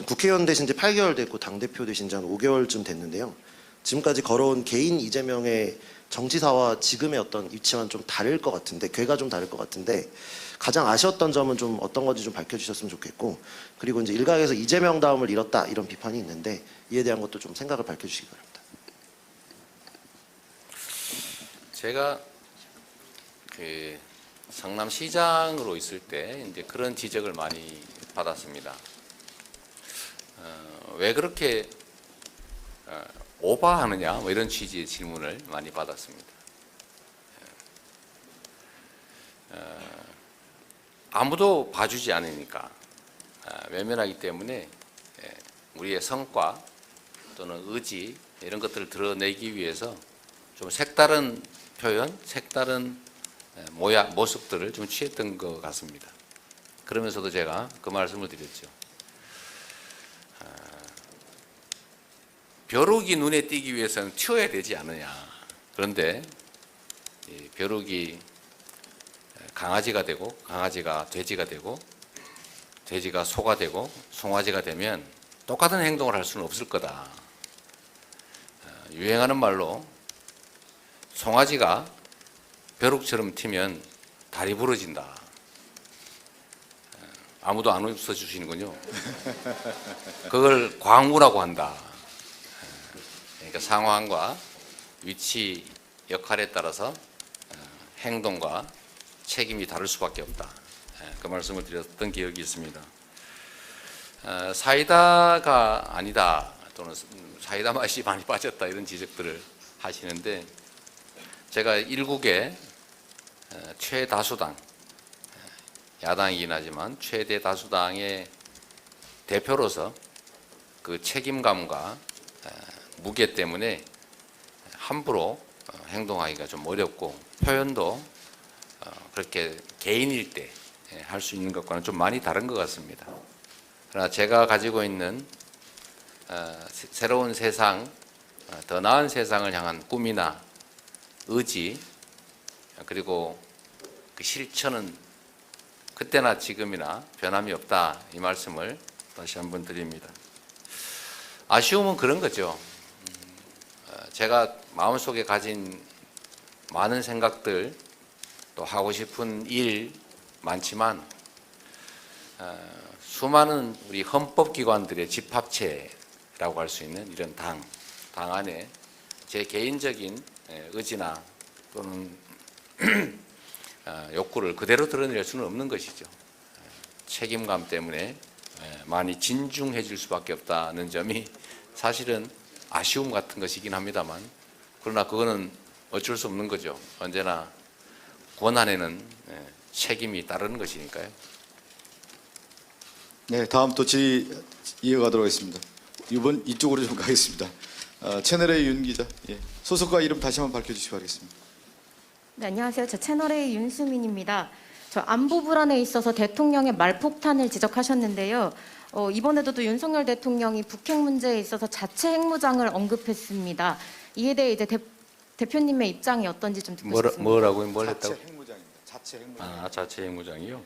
지금 국회의원 되신 지 8개월 됐고 당대표 되신 지 한 5개월쯤 됐는데요. 지금까지 걸어온 개인 이재명의 정치사와 지금의 어떤 위치와는 좀 다를 것 같은데 궤가 좀 다를 것 같은데 가장 아쉬웠던 점은 좀 어떤 건지 좀 밝혀주셨으면 좋겠고 그리고 이제 일각에서 이재명 다음을 잃었다 이런 비판이 있는데 이에 대한 것도 좀 생각을 밝혀주시기 바랍니다. 제가 그 성남시장으로 있을 때 이제 그런 지적을 많이 받았습니다. 어, 왜 그렇게 어, 오바하느냐 뭐 이런 취지의 질문을 많이 받았습니다. 어, 아무도 봐주지 않으니까 어, 외면하기 때문에 예, 우리의 성과 또는 의지 이런 것들을 드러내기 위해서 좀 색다른 표현, 색다른 에, 모양, 모습들을 좀 취했던 것 같습니다. 그러면서도 제가 그 말씀을 드렸죠. 벼룩이 눈에 띄기 위해서는 튀어야 되지 않느냐. 그런데 이 벼룩이 강아지가 되고 강아지가 돼지가 되고 돼지가 소가 되고 송아지가 되면 똑같은 행동을 할 수는 없을 거다. 아, 유행하는 말로 송아지가 벼룩처럼 튀면 다리 부러진다. 아무도 안 웃어 주시는군요. 그걸 광우라고 한다. 그러니까 상황과 위치, 역할에 따라서 어, 행동과 책임이 다를 수밖에 없다. 예, 그 말씀을 드렸던 기억이 있습니다. 어, 사이다가 아니다 또는 사이다 맛이 많이 빠졌다 이런 지적들을 하시는데 제가 일국의 어, 최다수당 어, 야당이긴 하지만 최대 다수당의 대표로서 그 책임감과 어, 무게 때문에 함부로 어, 행동하기가 좀 어렵고 표현도 어, 그렇게 개인일 때 할 수 있는 것과는 좀 많이 다른 것 같습니다. 그러나 제가 가지고 있는 어, 새- 새로운 세상, 어, 더 나은 세상을 향한 꿈이나 의지 그리고 그 실천은 그때나 지금이나 변함이 없다 이 말씀을 다시 한번 드립니다. 아쉬움은 그런 거죠. 제가 마음속에 가진 많은 생각들 또 하고 싶은 일 많지만 어, 수많은 우리 헌법기관들의 집합체라고 할 수 있는 이런 당, 당 안에 제 개인적인 예, 의지나 또는 어, 욕구를 그대로 드러낼 수는 없는 것이죠. 예, 책임감 때문에 예, 많이 진중해질 수밖에 없다는 점이 사실은 아쉬움 같은 것이긴 합니다만 그러나 그거는 어쩔 수 없는 거죠. 언제나 권한에는 예, 책임이 따르는 것이니까요. 네, 다음 또지 이어가도록 하겠습니다. 이번 이쪽으로 좀 가겠습니다. 어, 채널의 윤 기자, 예. 소속과 이름 다시 한번 밝혀주시기 바라겠습니다. 네, 안녕하세요. 저 채널의 윤수민입니다. 저 안보 불안에 있어서 대통령의 말폭탄을 지적하셨는데요. 어, 이번에도 또 윤석열 대통령이 북핵 문제에 있어서 자체 핵무장을 언급했습니다. 이에 대해 이제 대, 대표님의 입장이 어떤지 좀 듣고 뭐라, 싶습니다. 뭐라고 뭘 했다고? 자체 핵무장입니다. 자체 핵무장. 아, 자체 핵무장이요.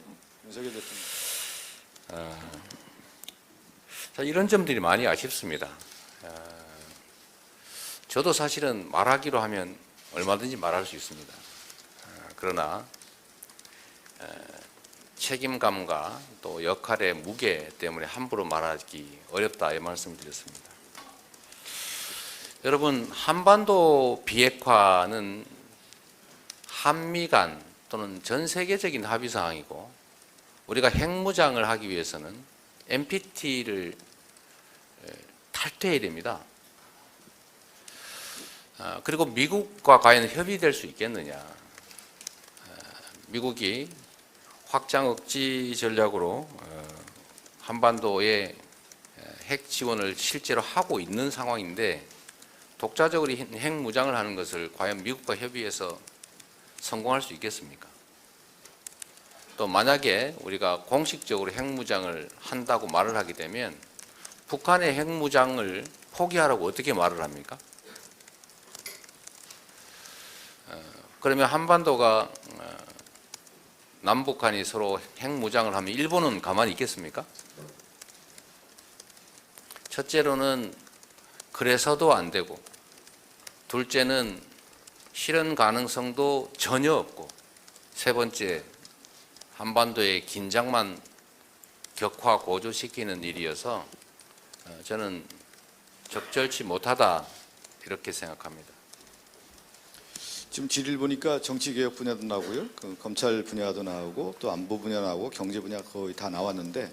윤석열 대통령. 자, 이런 점들이 많이 아쉽습니다. 아, 저도 사실은 말하기로 하면 얼마든지 말할 수 있습니다. 아, 그러나 에, 책임감과 또 역할의 무게 때문에 함부로 말하기 어렵다 이 말씀드렸습니다. 여러분 한반도 비핵화는 한미 간 또는 전 세계적인 합의 사항이고 우리가 핵무장을 하기 위해서는 NPT를 탈퇴해야 됩니다. 아, 그리고 미국과 과연 협의될 수 있겠느냐? 아, 미국이 확장 억지 전략으로 어, 한반도에 핵 지원을 실제로 하고 있는 상황인데 독자적으로 핵 무장을 하는 것을 과연 미국과 협의해서 성공할 수 있겠습니까? 또 만약에 우리가 공식적으로 핵 무장을 한다고 말을 하게 되면 북한의 핵 무장을 포기하라고 어떻게 말을 합니까? 어, 그러면 한반도가 어, 남북한이 서로 핵무장을 하면 일본은 가만히 있겠습니까? 첫째로는 그래서도 안 되고 둘째는 실현 가능성도 전혀 없고 세 번째 한반도의 긴장만 격화 고조시키는 일이어서 어, 저는 적절치 못하다 이렇게 생각합니다. 지금 질의를 보니까 정치개혁 분야도 나오고요, 그 검찰 분야도 나오고 또 안보 분야 나오고 경제 분야 거의 다 나왔는데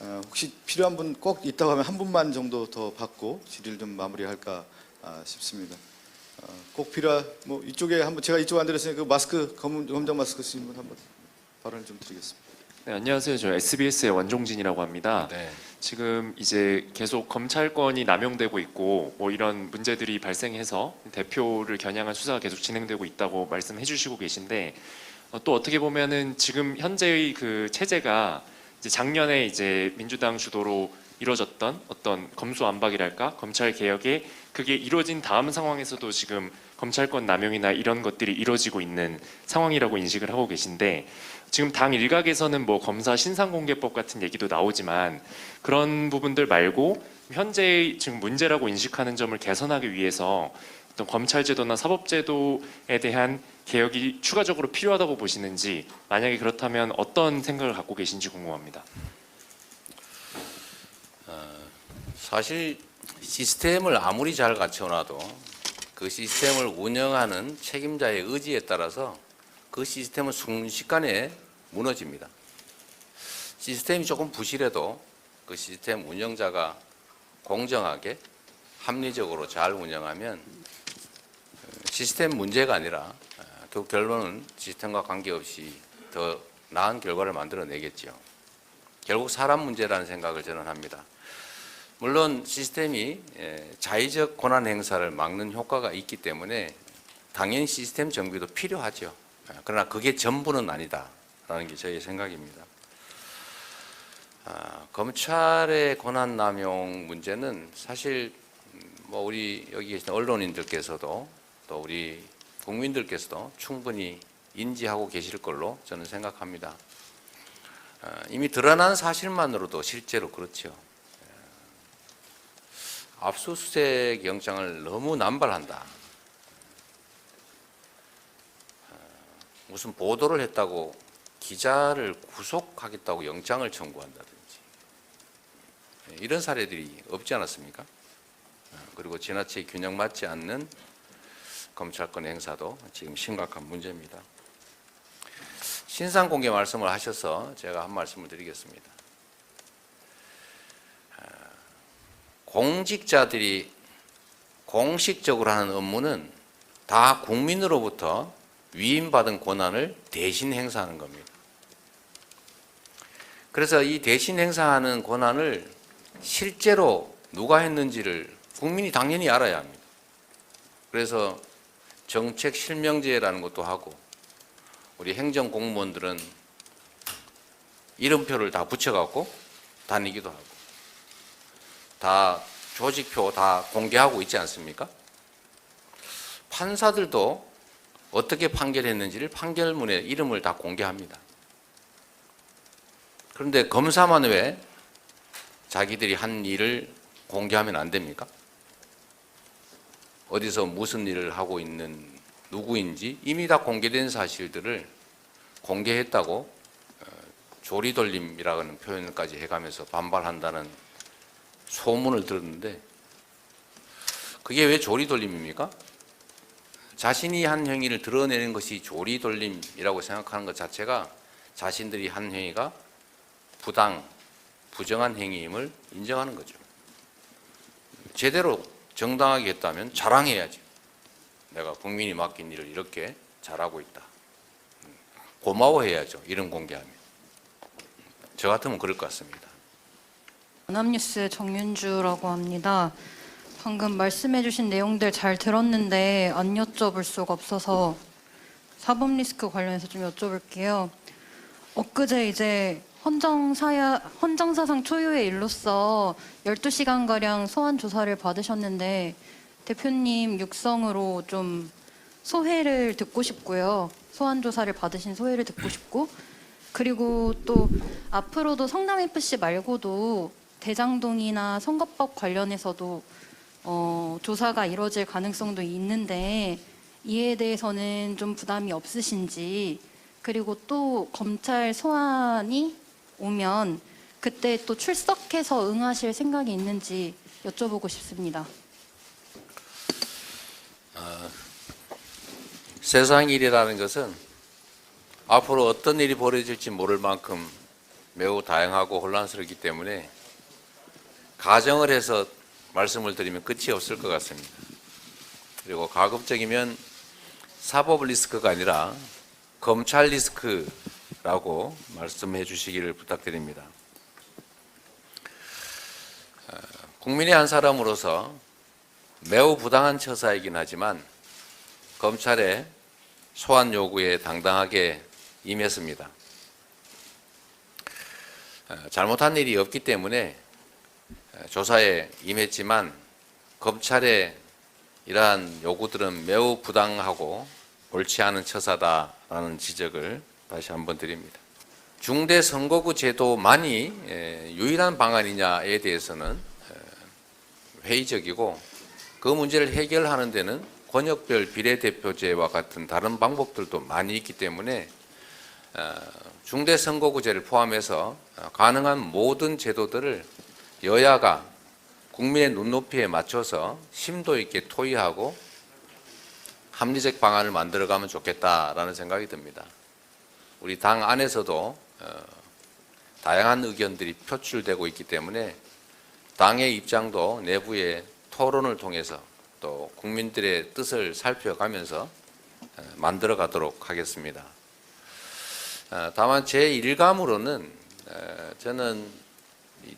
어, 혹시 필요한 분 꼭 있다고 하면 한 분만 정도 더 받고 질의를 좀 마무리할까 아, 싶습니다. 어, 꼭 필요한 뭐 이쪽에 한번 제가 이쪽 안 드렸으니까 그 마스크 검, 검정 마스크 쓰신 분 한번 발언을 좀 드리겠습니다. 네, 안녕하세요. 저 SBS의 원종진이라고 합니다. 네. 지금 이제 계속 검찰권이 남용되고 있고 뭐 이런 문제들이 발생해서 대표를 겨냥한 수사가 계속 진행되고 있다고 말씀해 주시고 계신데 어, 또 어떻게 보면은 지금 현재의 그 체제가 이제 작년에 이제 민주당 주도로 이루어졌던 어떤 검수안박이랄까? 검찰 개혁에 그게 이루어진 다음 상황에서도 지금 검찰권 남용이나 이런 것들이 이루어지고 있는 상황이라고 인식을 하고 계신데 지금 당 일각에서는 뭐 검사 신상공개법 같은 얘기도 나오지만 그런 부분들 말고 현재 지금 문제라고 인식하는 점을 개선하기 위해서 어떤 검찰 제도나 사법 제도에 대한 개혁이 추가적으로 필요하다고 보시는지 만약에 그렇다면 어떤 생각을 갖고 계신지 궁금합니다. 사실 시스템을 아무리 잘 갖춰놔도 그 시스템을 운영하는 책임자의 의지에 따라서 그 시스템은 순식간에 무너집니다. 시스템이 조금 부실해도 그 시스템 운영자가 공정하게 합리적으로 잘 운영하면 시스템 문제가 아니라 그 결론은 시스템과 관계없이 더 나은 결과를 만들어내겠죠. 결국 사람 문제라는 생각을 저는 합니다. 물론 시스템이 예, 자의적 권한 행사를 막는 효과가 있기 때문에 당연히 시스템 정비도 필요하죠. 예, 그러나 그게 전부는 아니다라는 게 저의 생각입니다. 아, 검찰의 권한 남용 문제는 사실 음, 뭐 우리 여기 계신 언론인들께서도 또 우리 국민들께서도 충분히 인지하고 계실 걸로 저는 생각합니다. 아, 이미 드러난 사실만으로도 실제로 그렇죠. 압수수색 영장을 너무 남발한다. 어, 무슨 보도를 했다고 기자를 구속하겠다고 영장을 청구한다든지 예, 이런 사례들이 없지 않았습니까? 어, 그리고 지나치게 균형 맞지 않는 검찰권 행사도 지금 심각한 문제입니다. 신상 공개 말씀을 하셔서 제가 한 말씀을 드리겠습니다. 공직자들이 공식적으로 하는 업무는 다 국민으로부터 위임받은 권한을 대신 행사하는 겁니다. 그래서 이 대신 행사하는 권한을 실제로 누가 했는지를 국민이 당연히 알아야 합니다. 그래서 정책 실명제라는 것도 하고 우리 행정 공무원들은 이름표를 다 붙여갖고 다니기도 하고 다 조직표 다 공개하고 있지 않습니까? 판사들도 어떻게 판결했는지를 판결문에 이름을 다 공개합니다. 그런데 검사만 왜 자기들이 한 일을 공개하면 안 됩니까? 어디서 무슨 일을 하고 있는 누구인지 이미 다 공개된 사실들을 공개했다고 어, 조리돌림이라는 표현까지 해가면서 반발한다는 소문을 들었는데 그게 왜 조리돌림입니까? 자신이 한 행위를 드러내는 것이 조리돌림이라고 생각하는 것 자체가 자신들이 한 행위가 부당, 부정한 행위임을 인정하는 거죠. 제대로 정당하게 했다면 자랑해야지. 내가 국민이 맡긴 일을 이렇게 잘하고 있다. 고마워해야죠. 이런 공개하면. 저 같으면 그럴 것 같습니다. 연합뉴스 정윤주라고 합니다. 방금 말씀해주신 내용들 잘 들었는데 안 여쭤볼 수가 없어서 사법 리스크 관련해서 좀 여쭤볼게요. 엊그제 이제 헌정사야 헌정사상 초유의 일로서 12시간 가량 소환 조사를 받으셨는데 대표님 육성으로 좀 소회를 듣고 싶고요. 소환 조사를 받으신 소회를 듣고 싶고 그리고 또 앞으로도 성남 FC 말고도 대장동이나 선거법 관련해서도 어, 조사가 이루어질 가능성도 있는데 이에 대해서는 좀 부담이 없으신지 그리고 또 검찰 소환이 오면 그때 또 출석해서 응하실 생각이 있는지 여쭤보고 싶습니다. 세상 일이라는 것은 앞으로 어떤 일이 벌어질지 모를 만큼 매우 다양하고 혼란스럽기 때문에 가정을 해서 말씀을 드리면 끝이 없을 것 같습니다. 그리고 가급적이면 사법 리스크가 아니라 검찰 리스크라고 말씀해 주시기를 부탁드립니다. 어, 국민의 한 사람으로서 매우 부당한 처사이긴 하지만 검찰의 소환 요구에 당당하게 임했습니다. 어, 잘못한 일이 없기 때문에 어, 조사에 임했지만 검찰의 이러한 요구들은 매우 부당하고 옳지 않은 처사다라는 지적을 다시 한번 드립니다. 중대 선거구 제도만이 에, 유일한 방안이냐에 대해서는 에, 회의적이고 그 문제를 해결하는 데는 권역별 비례대표제와 같은 다른 방법들도 많이 있기 때문에 어, 중대 선거구제를 포함해서 어, 가능한 모든 제도들을 여야가 국민의 눈높이에 맞춰서 심도 있게 토의하고 합리적 방안을 만들어가면 좋겠다라는 생각이 듭니다. 우리 당 안에서도 어, 다양한 의견들이 표출되고 있기 때문에 당의 입장도 내부의 토론을 통해서 또 국민들의 뜻을 살펴가면서 어, 만들어 가도록 하겠습니다. 어, 다만 제 일감으로는 어, 저는 이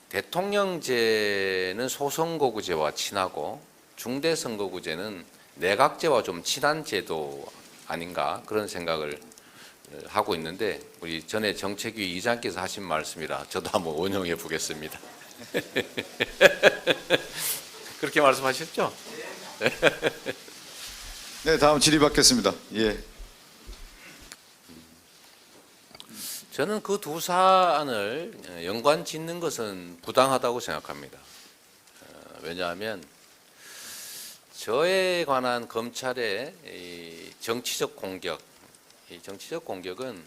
대통령제는 소선거구제와 친하고 중대선거구제는 내각제와 좀 친한 제도 아닌가 그런 생각을 어, 하고 있는데 우리 전에 정책위 이장께서 하신 말씀이라 저도 한번 원용해 보겠습니다. 그렇게 말씀하셨죠? 네, 다음 질의 받겠습니다. 예. 저는 그 두 사안을 연관 짓는 것은 부당하다고 생각합니다. 어, 왜냐하면 저에 관한 검찰의 이 정치적 공격, 이 정치적 공격은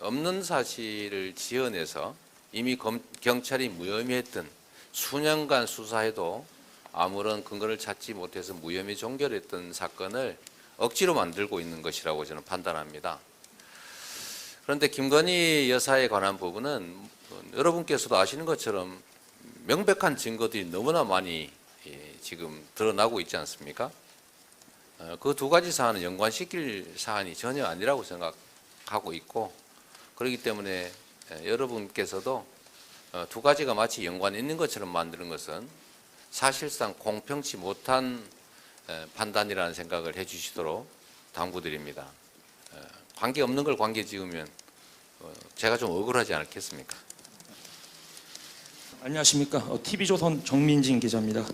없는 사실을 지어내서 이미 검, 경찰이 무혐의했던 수년간 수사해도 아무런 근거를 찾지 못해서 무혐의 종결했던 사건을 억지로 만들고 있는 것이라고 저는 판단합니다. 그런데 김건희 여사에 관한 부분은 여러분께서도 아시는 것처럼 명백한 증거들이 너무나 많이 예, 지금 드러나고 있지 않습니까? 그 두 가지 사안은 연관시킬 사안이 전혀 아니라고 생각하고 있고 그렇기 때문에 예, 여러분께서도 어, 두 가지가 마치 연관이 있는 것처럼 만드는 것은 사실상 공평치 못한 에, 판단이라는 생각을 해주시도록 당부드립니다. 에, 관계 없는 걸 관계 지으면 어, 제가 좀 억울하지 않겠습니까? 안녕하십니까. 어, TV조선 정민진 기자입니다.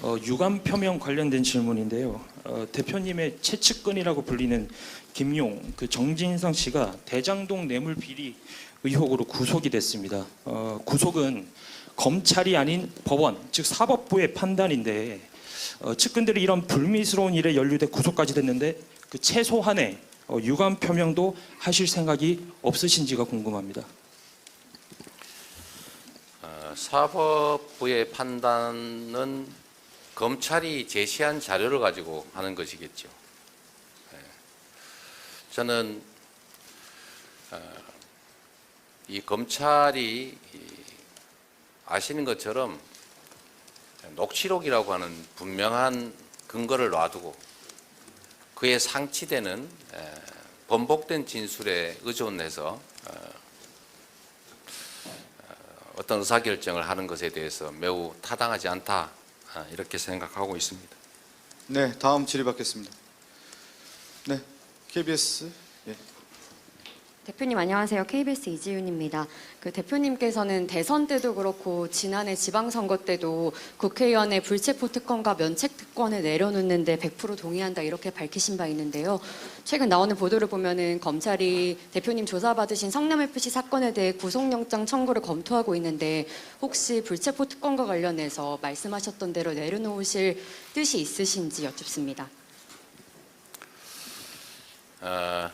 어, 유감 표명 관련된 질문인데요. 어, 대표님의 최측근이라고 불리는 김용, 그 정진성 씨가 대장동 뇌물 비리 의혹으로 구속이 됐습니다. 어, 구속은 검찰이 아닌 법원, 즉 사법부의 판단인데 어, 측근들이 이런 불미스러운 일에 연루돼 구속까지 됐는데 그 최소한의 어, 유감 표명도 하실 생각이 없으신지가 궁금합니다. 어, 사법부의 판단은 검찰이 제시한 자료를 가지고 하는 것이겠죠. 예. 저는 어, 이 검찰이 이 아시는 것처럼 녹취록이라고 하는 분명한 근거를 놔두고 그에 상치되는 에, 번복된 진술에 의존해서 어, 어, 어떤 의사결정을 하는 것에 대해서 매우 타당하지 않다 아, 이렇게 생각하고 있습니다. 네, 다음 질의 받겠습니다. 네, KBS. 예. 대표님 안녕하세요. KBS 이지윤입니다. 그 대표님께서는 대선 때도 그렇고 지난해 지방선거 때도 국회의원의 불체포 특권과 면책 특권을 내려놓는데 100% 동의한다 이렇게 밝히신 바 있는데요. 최근 나오는 보도를 보면은 검찰이 대표님 조사받으신 성남 FC 사건에 대해 구속영장 청구를 검토하고 있는데 혹시 불체포 특권과 관련해서 말씀하셨던 대로 내려놓으실 뜻이 있으신지 여쭙습니다. 어,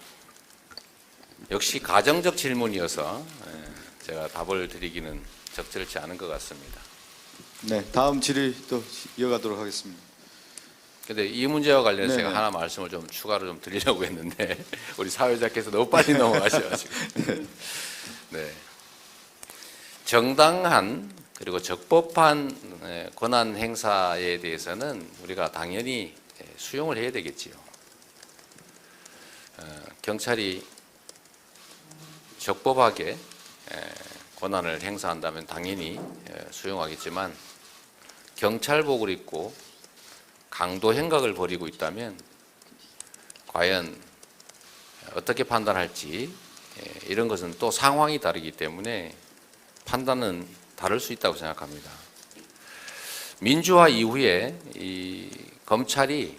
역시 가정적 질문이어서 예, 제가 답을 드리기는 적절치 않은 것 같습니다. 네, 다음 질의 또 이어가도록 하겠습니다. 근데 이 문제와 관련해서 네네. 제가 하나 말씀을 좀 추가로 좀 드리려고 했는데 우리 사회자께서 너무 빨리 넘어가셔가지고 네 정당한 그리고 적법한 예, 권한 행사에 대해서는 우리가 당연히 예, 수용을 해야 되겠지요. 어, 경찰이 적법하게 예, 권한을 행사한다면 당연히 예, 수용하겠지만 경찰복을 입고 강도 행각을 벌이고 있다면 과연 어떻게 판단할지 예, 이런 것은 또 상황이 다르기 때문에 판단은 다를 수 있다고 생각합니다. 민주화 이후에 이 검찰이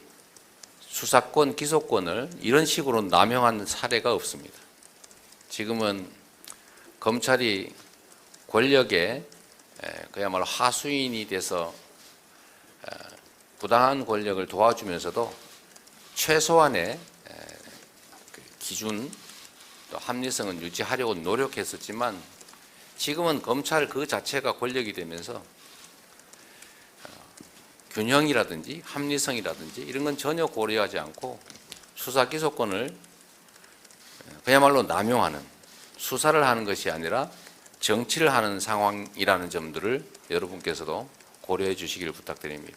수사권, 기소권을 이런 식으로 남용한 사례가 없습니다. 지금은 검찰이 권력의 에, 그야말로 하수인이 돼서 부당한 권력을 도와주면서도 최소한의 에, 그 기준 또 합리성은 유지하려고 노력했었지만 지금은 검찰 그 자체가 권력이 되면서 어, 균형이라든지 합리성이라든지 이런 건 전혀 고려하지 않고 수사 기소권을 그야말로 남용하는 수사를 하는 것이 아니라 정치를 하는 상황이라는 점들을 여러분께서도 고려해 주시기를 부탁드립니다.